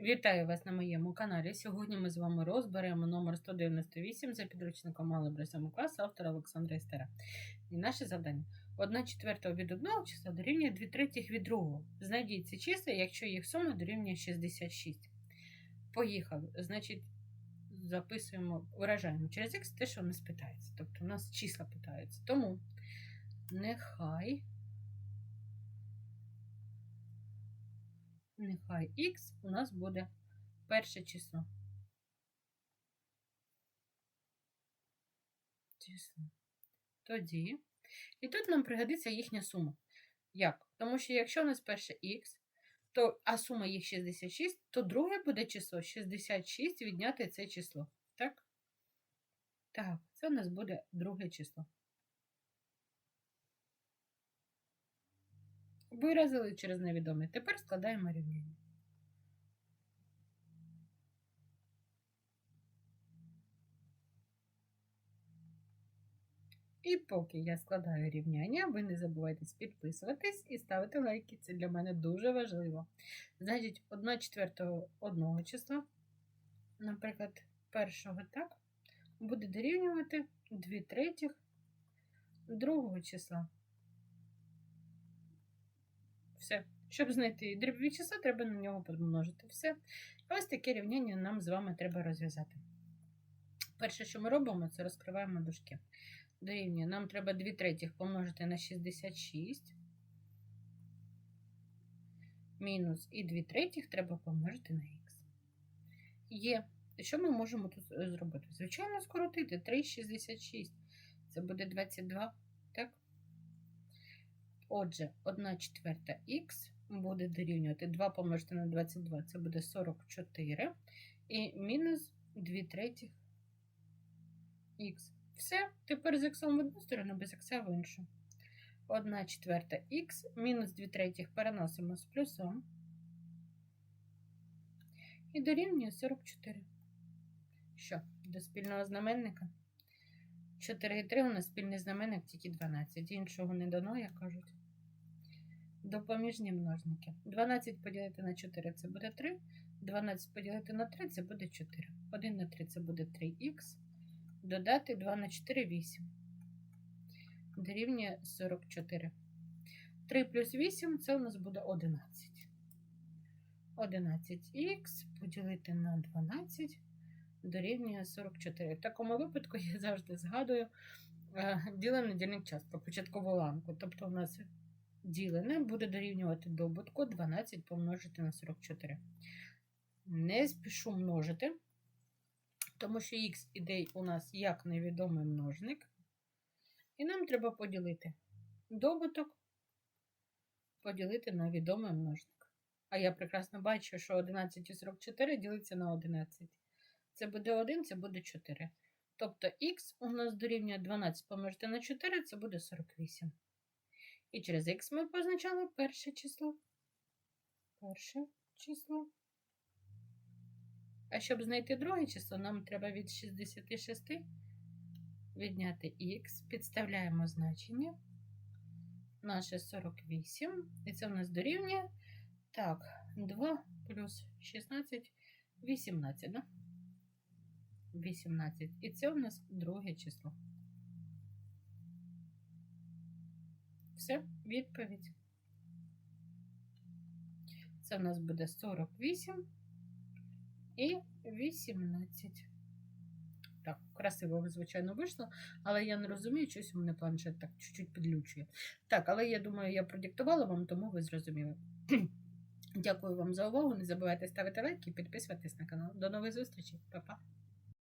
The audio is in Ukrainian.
Вітаю вас на моєму каналі. Сьогодні ми з вами розберемо номер 198 за підручником Алgebra 7 класу автора Олександра Істера. І наше завдання. 1 четверта від одного числа дорівнює 2 третіх від другого. Знайдіть ці числа, якщо їх сума дорівнює 66. Поїхали. Значить, записуємо, виражаємо через X те, що у нас питається. Тобто у нас числа питаються. Тому нехай. Нехай х у нас буде перше число. Тоді. І тут нам пригодиться їхня сума. Як? Тому що якщо у нас перше х, то, а сума їх 66, то друге буде число 66 відняти це число. Так? Так, це у нас буде друге число. Виразили через невідоме. Тепер складаємо рівняння. І поки я складаю рівняння, ви не забувайте підписуватись і ставити лайки. Це для мене дуже важливо. Значить, 1 четвертого одного числа, наприклад, першого, так, буде дорівнювати 2 третіх другого числа. Все. Щоб знайти дрібні числа, треба на нього помножити. Все. Ось таке рівняння нам з вами треба розв'язати. Перше, що ми робимо, це розкриваємо дужки. Дорівнює. Нам треба 2 третіх помножити на 66. Мінус і 2 третіх треба помножити на х. Є. Що ми можемо тут е, зробити? Звичайно, скоротити 3,66. Це буде 22, так? Отже, 1 четверта х буде дорівнювати 2 помножити на 22, це буде 44. І мінус 2 третіх х. Все, тепер з х в одну сторону, без х в іншу. 1 четверта х, мінус 2 третіх переносимо з плюсом. І дорівнює 44. Що, до спільного знаменника? 4 і 3 у нас спільний знаменник тільки 12. Іншого не дано, як кажуть. Допоміжні множники. 12 поділити на 4 це буде 3. 12 поділити на 3 це буде 4. 1 на 3 це буде 3х. Додати 2 на 4 8. Дорівнює 44. 3 плюс 8 це у нас буде 11. 11х поділити на 12 дорівнює 44. В такому випадку я завжди згадую е, ділений дільник частку, початкову ланку. Тобто у нас ділене буде дорівнювати добутку 12 помножити на 44. Не спішу множити, тому що х іде у нас як невідомий множник. І нам треба поділити добуток, поділити на відомий множник. А я прекрасно бачу, що 11 і 44 ділиться на 11. Це буде 1, це буде 4. Тобто х у нас дорівнює 12 помножити на 4, це буде 48. І через х ми позначали перше число. Перше число. А щоб знайти друге число, нам треба від 66 відняти х, підставляємо значення. Наше 48. І це у нас дорівнює. Так, 2 плюс 16, 18, да? 18. І це у нас друге число. Все, відповідь. Це у нас буде 48 і 18. Так, красиво, звичайно, вийшло, але я не розумію, щось у мене планшет так чуть-чуть підлючує. Так, але я думаю, я продиктувала вам, тому ви зрозуміли. Дякую вам за увагу. Не забувайте ставити лайки і підписуватись на канал. До нових зустрічей, Па-па!